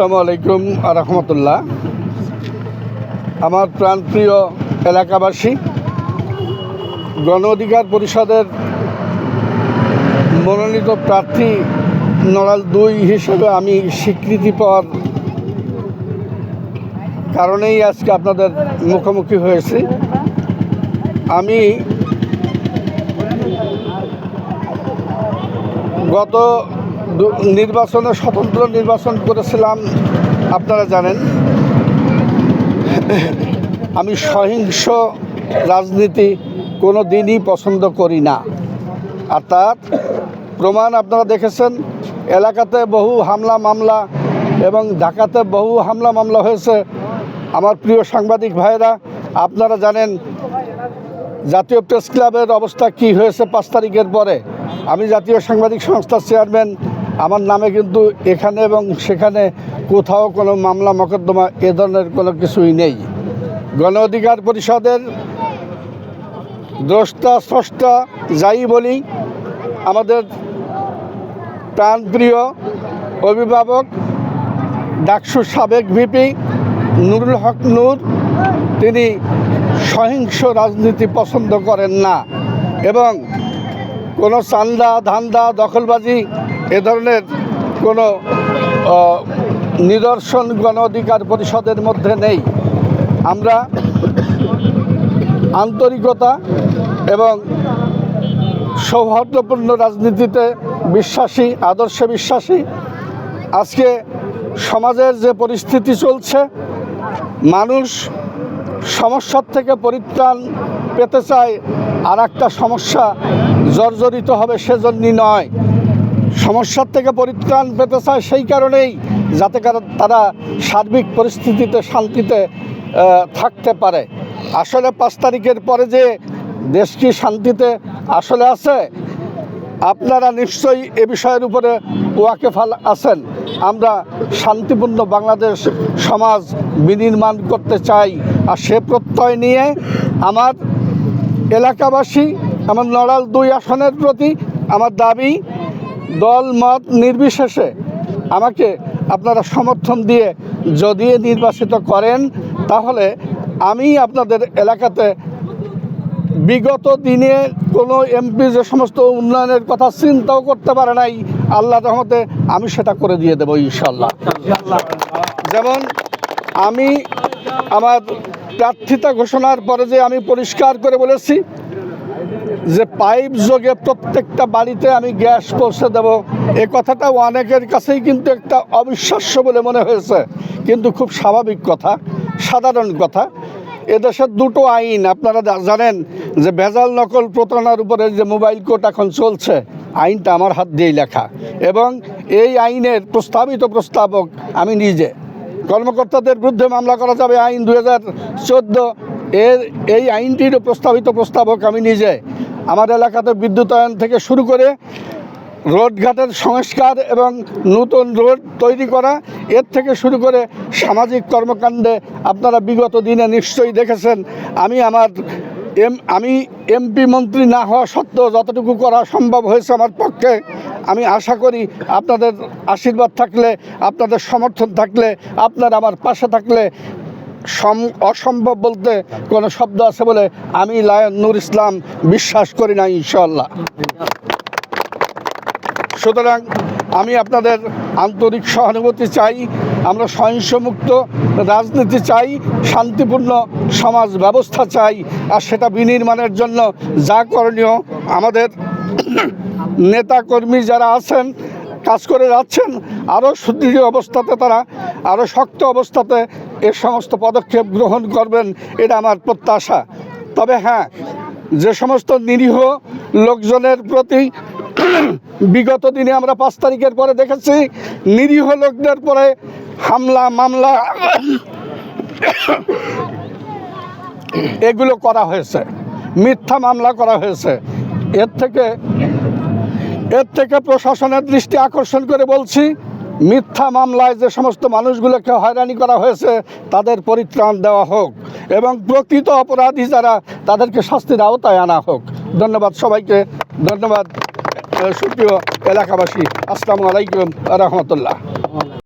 আসসালামু আলাইকুম রহমতুল্লাহ। আমার প্রাণপ্রিয় এলাকাবাসী, গণ অধিকার পরিষদের মনোনীত প্রার্থী নড়াল দুই হিসেবে আমি স্বীকৃতি পাওয়ার কারণেই আজকে আপনাদের মুখোমুখি হয়েছি। আমি গত নির্বাচনে স্বতন্ত্র নির্বাচন করেছিলাম, আপনারা জানেন। আমি সহিংস রাজনীতি কোনো দিনই পছন্দ করি না। আর তার প্রমাণ আপনারা দেখেছেন, এলাকাতে বহু হামলা মামলা এবং ঢাকাতে বহু হামলা মামলা হয়েছে। আমার প্রিয় সাংবাদিক ভাইয়েরা, আপনারা জানেন, জাতীয় প্রেস ক্লাবের অবস্থা কি হয়েছে পাঁচ তারিখের পরে। আমি জাতীয় সাংবাদিক সংস্থার চেয়ারম্যান আমার নামে কিন্তু এখানে এবং সেখানে কোথাও কোনো মামলা, মোকদ্দমা এ ধরনের কোনো কিছুই নেই। গণ অধিকার পরিষদের দ্রষ্টা, স্রষ্টা যাই বলি, আমাদের প্রাণপ্রিয় অভিভাবক ডাকসুর সাবেক ভিপি নুরুল হক নূর, তিনি সহিংস রাজনীতি পছন্দ করেন না এবং কোনো চান্দা, ধান্দা, দখলবাজি এ ধরনের কোনো নিদর্শন গণ অধিকার পরিষদের মধ্যে নেই। আমরা আন্তরিকতা এবং সৌহার্দ্যপূর্ণ রাজনীতিতে বিশ্বাসী, আদর্শে বিশ্বাসী, আজকে সমাজের যে পরিস্থিতি চলছে, মানুষ সমস্যার থেকে পরিত্রাণ পেতে চায় আর একটা সমস্যা জর্জরিত হবে সেজন্যই নয়। সমস্যার থেকে পরিত্রাণ পেতে চায় সেই কারণেই যাতে তারা সার্বিক পরিস্থিতিতে শান্তিতে থাকতে পারে। আসলে পাঁচ তারিখের পরে যে দেশ কি শান্তিতে আসলে আছে, আপনারা নিশ্চয়ই এ বিষয়ের উপরে ওয়াকেফাল আছেন। আমরা শান্তিপূর্ণ বাংলাদেশ সমাজ বিনির্মাণ করতে চাই। আর সে প্রত্যয় নিয়ে আমার এলাকাবাসী, আমার নড়াল দুই আসনের প্রতি আমার দাবি দল, মত নির্বিশেষে আমাকে আপনারা সমর্থন দিয়ে যদি নির্বাচিত করেন, তাহলে আমি আপনাদের এলাকাতে বিগত দিনে কোনো এমপি যে সমস্ত উন্নয়নের কথা চিন্তাও করতে পারে নাই আল্লাহ রহমতে আমি সেটা করে দিয়ে দেবো ইনশাল্লাহ যেমন আমি আমার প্রার্থিতা ঘোষণার পরে যে আমি পরিষ্কার করে বলেছি যে পাইপ যোগে প্রত্যেকটা বাড়িতে আমি গ্যাস পৌঁছে দেব, এ কথাটা অনেকের কাছেই কিন্তু একটা অবিশ্বাস্য বলে মনে হয়েছে। কিন্তু খুব স্বাভাবিক কথা, সাধারণ কথা। এদেশের দুটো আইন, আপনারা জানেন যে ভেজাল নকল প্রতারণার উপরে যে মোবাইল কোর্ট এখন চলছে, আইনটা আমার হাত দিয়েই লেখা। এবং এই আইনের প্রস্তাবিত প্রস্তাবক আমি নিজে। কর্মকর্তাদের বিরুদ্ধে মামলা করা যাবে আইন দু হাজার চোদ্দ। এর এই আইনটিরও প্রস্তাবিত প্রস্তাবক আমি নিজে। আমার এলাকাতে বিদ্যুতায়ন থেকে শুরু করে রোডঘাটের সংস্কার এবং নতুন রোড তৈরি করা, এর থেকে শুরু করে সামাজিক কর্মকাণ্ডে আপনারা বিগত দিনে নিশ্চয়ই দেখেছেন, আমি আমার এম, আমি এমপি মন্ত্রী না হওয়া সত্ত্বেও যতটুকু করা সম্ভব হয়েছে আমার পক্ষে, আমি আশা করি আপনাদের আশীর্বাদ থাকলে, আপনাদের সমর্থন থাকলে, আপনারা আমার পাশে থাকলে অসম্ভব বলতে কোনো শব্দ আছে বলে আমি লায়ন নূর ইসলাম বিশ্বাস করি না ইনশাল্লাহ সুতরাং আমি আপনাদের আন্তরিক সহানুভূতি চাই, আমরা সহিংসমুক্ত রাজনীতি চাই, শান্তিপূর্ণ সমাজ ব্যবস্থা চাই, আর সেটা বিনির্মাণের জন্য যা করণীয় আমাদের নেতাকর্মী যারা আছেন, কাজ করে যাচ্ছেন, আরও সুদৃঢ় অবস্থাতে তারা, আরও শক্ত অবস্থাতে এ সমস্ত পদক্ষেপ গ্রহণ করবেন, এটা আমার প্রত্যাশা। তবে হ্যাঁ যে সমস্ত নিরীহ লোকজনের প্রতি বিগত দিনে আমরা পাঁচ তারিখের পরে দেখেছি, নিরীহ লোকদের পরে হামলা, মামলা এগুলো করা হয়েছে। মিথ্যা মামলা করা হয়েছে। এর থেকে এর থেকে প্রশাসনের দৃষ্টি আকর্ষণ করে বলছি মিথ্যা মামলায় যে সমস্ত মানুষগুলোকে হয়রানি করা হয়েছে, তাদের পরিত্রাণ দেওয়া হোক এবং প্রকৃত অপরাধী যারা, তাদেরকে শাস্তির আওতায় আনা হোক। ধন্যবাদ সবাইকে। ধন্যবাদ সুপ্রিয় এলাকাবাসী। আসসালামু আলাইকুম রহমতুল্লাহ।